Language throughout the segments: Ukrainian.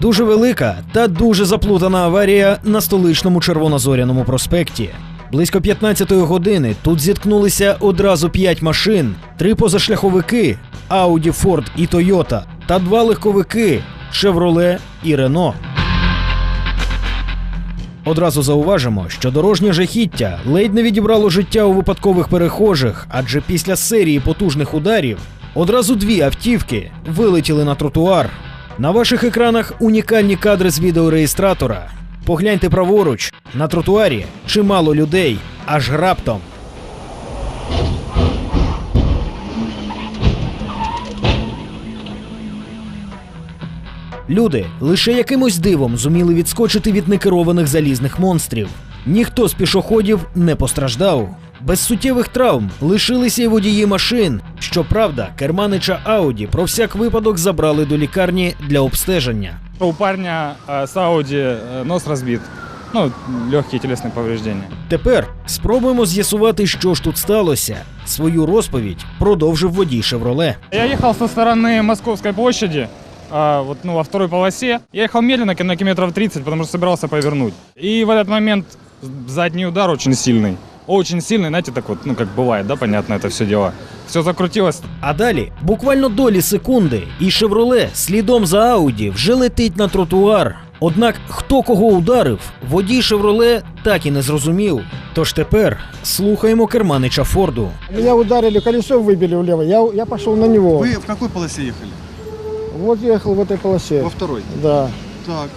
Дуже велика та дуже заплутана аварія на столичному червонозоряному проспекті. Близько 15-ї години тут зіткнулися одразу п'ять машин, три позашляховики Audi, Ford і Toyota та два легковики Chevrolet і Renault. Одразу зауважимо, що дорожнє жахіття ледь не відібрало життя у випадкових перехожих, адже після серії потужних ударів одразу дві автівки вилетіли на тротуар. На ваших екранах унікальні кадри з відеореєстратора. Погляньте праворуч, на тротуарі чимало людей, аж раптом. Люди лише якимось дивом зуміли відскочити від некерованих залізних монстрів. Ніхто з пішоходів не постраждав. Без суттєвих травм лишилися й водії машин. Щоправда, керманича Ауді про всяк випадок забрали до лікарні для обстеження. У парня э, с Ауди э, нос разбит. Ну, легкие телесные повреждения. Тепер спробуємо з'ясувати, що ж тут сталося. Свою розповідь продовжив водій Шевроле. Я ехал со стороны Московской площади, а, вот, ну, во второй полосе. Я ехал медленно, на километров 30, потому что собирался повернуть. И в этот момент задний удар очень сильный. Очень сильный, знаете, так вот, ну, как бывает, да, понятно, это все дело. Все закрутилось. А далі, буквально долі секунди, і Шевроле слідом за Ауді вже летить на тротуар. Однак хто кого ударив, водій Шевроле так і не зрозумів. Тож тепер слухаємо керманича Форду. Меня ударили, колесо выбили влево. Я, я пошел на него. Вы в какой полосе ехали? Вот ехал в этой полосе. Во второй. Да. Так.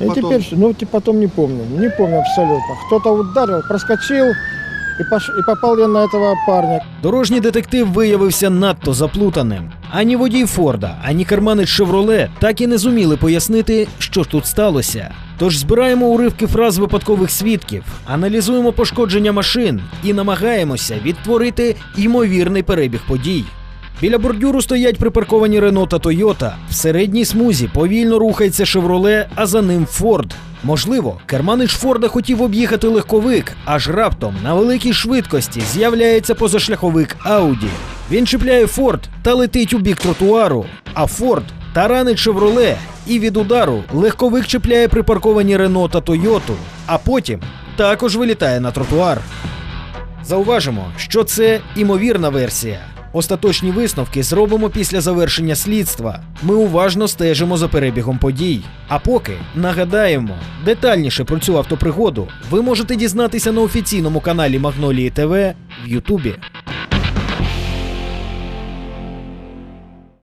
И Потом? теперь, ну, потом не помню. Не помню абсолютно. Кто-то ударил, проскочил, и, пош... и попал я на этого парня. Дорожній детектив виявився надто заплутаним. Ані водій Форда, ані керманич Шевроле так і не зуміли пояснити, що ж тут сталося. Тож збираємо уривки фраз випадкових свідків, аналізуємо пошкодження машин і намагаємося відтворити ймовірний перебіг подій. Біля бордюру стоять припарковані Рено та Тойота. В середній смузі повільно рухається Шевроле, а за ним Форд. Можливо, керманич Форда хотів об'їхати легковик, аж раптом на великій швидкості з'являється позашляховик Ауді. Він чіпляє Форд та летить у бік тротуару, а Форд таранить Шевроле, і від удару легковик чіпляє припарковані Рено та Тойоту, а потім також вилітає на тротуар. Зауважимо, що це імовірна версія. Остаточні висновки зробимо після завершення слідства. Ми уважно стежимо за перебігом подій. А поки нагадаємо, детальніше про цю автопригоду ви можете дізнатися на офіційному каналі Магнолії ТВ в Ютубі.